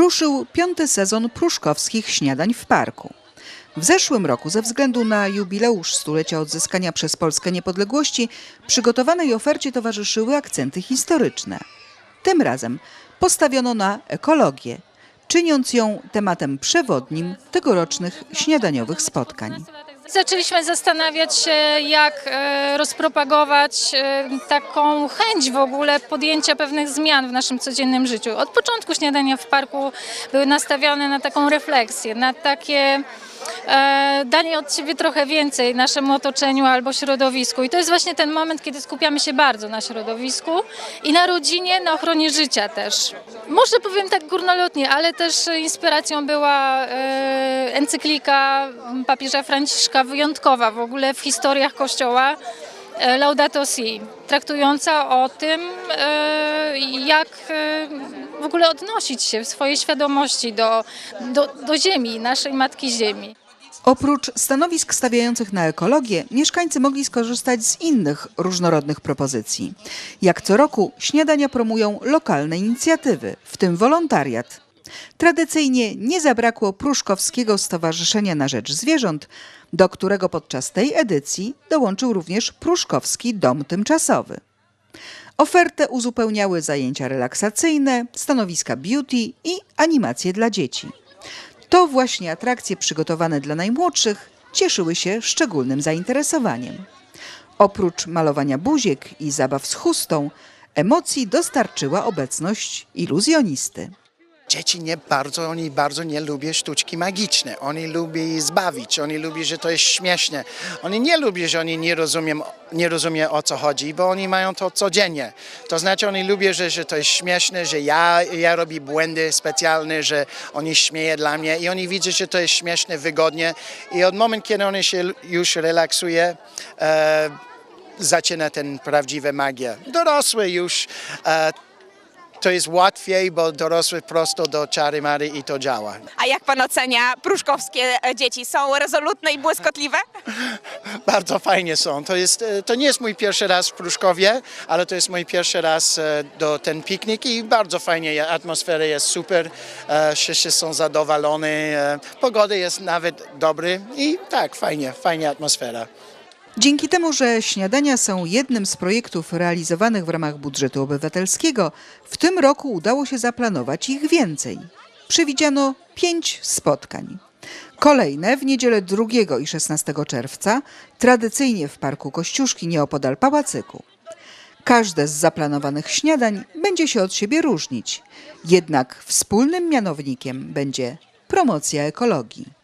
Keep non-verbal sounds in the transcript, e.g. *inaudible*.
ruszył piąty sezon pruszkowskich śniadań w parku. W zeszłym roku, ze względu na jubileusz stulecia odzyskania przez Polskę niepodległości, przygotowanej ofercie towarzyszyły akcenty historyczne. Tym razem postawiono na ekologię, czyniąc ją tematem przewodnim tegorocznych śniadaniowych spotkań. Zaczęliśmy zastanawiać się, jak e, rozpropagować e, taką chęć w ogóle podjęcia pewnych zmian w naszym codziennym życiu. Od początku śniadania w parku były nastawione na taką refleksję, na takie danie od siebie trochę więcej naszemu otoczeniu albo środowisku. I to jest właśnie ten moment, kiedy skupiamy się bardzo na środowisku i na rodzinie, na ochronie życia też. Może powiem tak górnolotnie, ale też inspiracją była e, encyklika papieża Franciszka, wyjątkowa w ogóle w historiach Kościoła, e, Laudato Si, traktująca o tym, e, jak e, w ogóle odnosić się w swojej świadomości do, do, do ziemi, naszej Matki Ziemi. Oprócz stanowisk stawiających na ekologię, mieszkańcy mogli skorzystać z innych różnorodnych propozycji. Jak co roku, śniadania promują lokalne inicjatywy, w tym wolontariat. Tradycyjnie nie zabrakło Pruszkowskiego Stowarzyszenia na Rzecz Zwierząt, do którego podczas tej edycji dołączył również Pruszkowski Dom Tymczasowy. Ofertę uzupełniały zajęcia relaksacyjne, stanowiska beauty i animacje dla dzieci. To właśnie atrakcje przygotowane dla najmłodszych cieszyły się szczególnym zainteresowaniem. Oprócz malowania buziek i zabaw z chustą, emocji dostarczyła obecność iluzjonisty. Dzieci nie bardzo, oni bardzo nie lubią sztuczki magiczne. Oni lubią zbawić, oni lubią, że to jest śmieszne. Oni nie lubią, że oni nie rozumieją, nie rozumieją o co chodzi, bo oni mają to codziennie. To znaczy oni lubią, że, że to jest śmieszne, że ja, ja robię błędy specjalne, że oni śmieją dla mnie i oni widzą, że to jest śmieszne, wygodnie i od momentu, kiedy oni się już relaksuje, e, zaczyna ten prawdziwa magia. Dorosły już e, to jest łatwiej, bo dorosły prosto do czary mary i to działa. A jak pan ocenia pruszkowskie e, dzieci? Są rezolutne i błyskotliwe? *laughs* Bardzo fajnie są. To, jest, e, to nie jest mój pierwszy raz w Pruszkowie, ale to jest mój pierwszy raz e, do ten piknik i bardzo fajnie. Atmosfera jest super, wszyscy są zadowoleni, pogoda jest nawet dobry i tak, fajnie, fajnie atmosfera. Dzięki temu, że śniadania są jednym z projektów realizowanych w ramach budżetu obywatelskiego, w tym roku udało się zaplanować ich więcej. Przewidziano pięć spotkań. Kolejne w niedzielę 2 i 16 czerwca, tradycyjnie w Parku Kościuszki nieopodal Pałacyku. Każde z zaplanowanych śniadań będzie się od siebie różnić, jednak wspólnym mianownikiem będzie promocja ekologii.